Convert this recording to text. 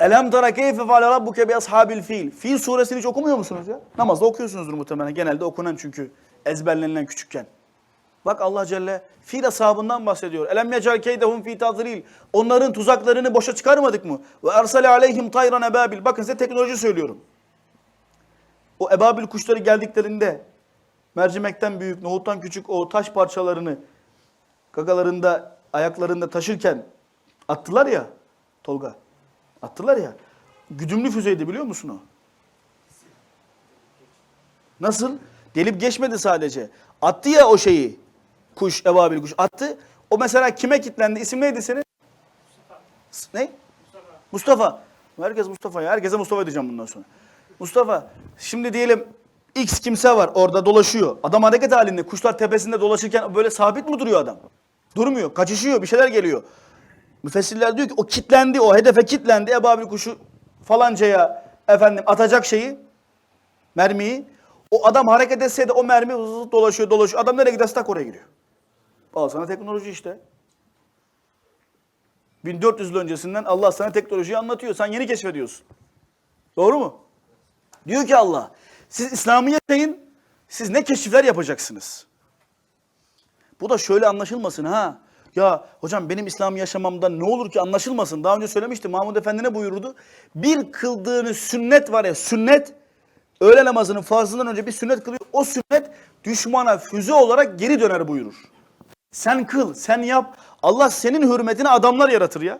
Elem tara keyfe feale rabbuke bi ashabil fil. Fil suresini hiç okumuyor musunuz ya? Namazda okuyorsunuzdur muhtemelen. Genelde okunan çünkü ezberlenilen küçükken. Bak Allah Celle fil ashabından bahsediyor. Elem yecal keydehum fi tadril. Onların tuzaklarını boşa çıkarmadık mı? Ve ersale aleyhim tayran ebabil. Bakın size teknoloji söylüyorum. O ebabil kuşları geldiklerinde mercimekten büyük, nohuttan küçük o taş parçalarını gagalarında, ayaklarında taşırken attılar ya Tolga. Attılar ya. Güdümlü füzeydi biliyor musun o? Nasıl? Delip geçmedi sadece. Attı ya o şeyi. Kuş, ebabil kuş attı. O mesela kime kilitlendi? İsim neydi senin? S- Ne? Mustafa. Herkes Mustafa ya. Herkese Mustafa diyeceğim bundan sonra. Mustafa, şimdi diyelim X kimse var orada dolaşıyor. Adam hareket halinde. Kuşlar tepesinde dolaşırken böyle sabit mi duruyor adam? Durmuyor. Kaçışıyor. Bir şeyler geliyor. Müfessirler diyor ki o kitlendi, o hedefe kitlendi. Ebabil kuşu falancaya efendim atacak şeyi, mermiyi. O adam hareket etseydi o mermi hızlı dolaşıyor, dolaşıyor. Adam nereye giderse tak oraya giriyor. Al sana teknoloji işte. 1400 yıl öncesinden Allah sana teknolojiyi anlatıyor. Sen yeni keşfediyorsun. Doğru mu? Diyor ki Allah, siz İslam'ı yaşayın, siz ne keşifler yapacaksınız? Bu da şöyle anlaşılmasın ha. Ya hocam benim İslam'ı yaşamamdan ne olur ki anlaşılmasın. Daha önce söylemiştim Mahmud Efendi ne buyurdu? Bir kıldığınız sünnet var ya sünnet. Öğle namazının farzından önce bir sünnet kılıyor. O sünnet düşmana füze olarak geri döner buyurur. Sen kıl, sen yap. Allah senin hürmetine adamlar yaratır ya.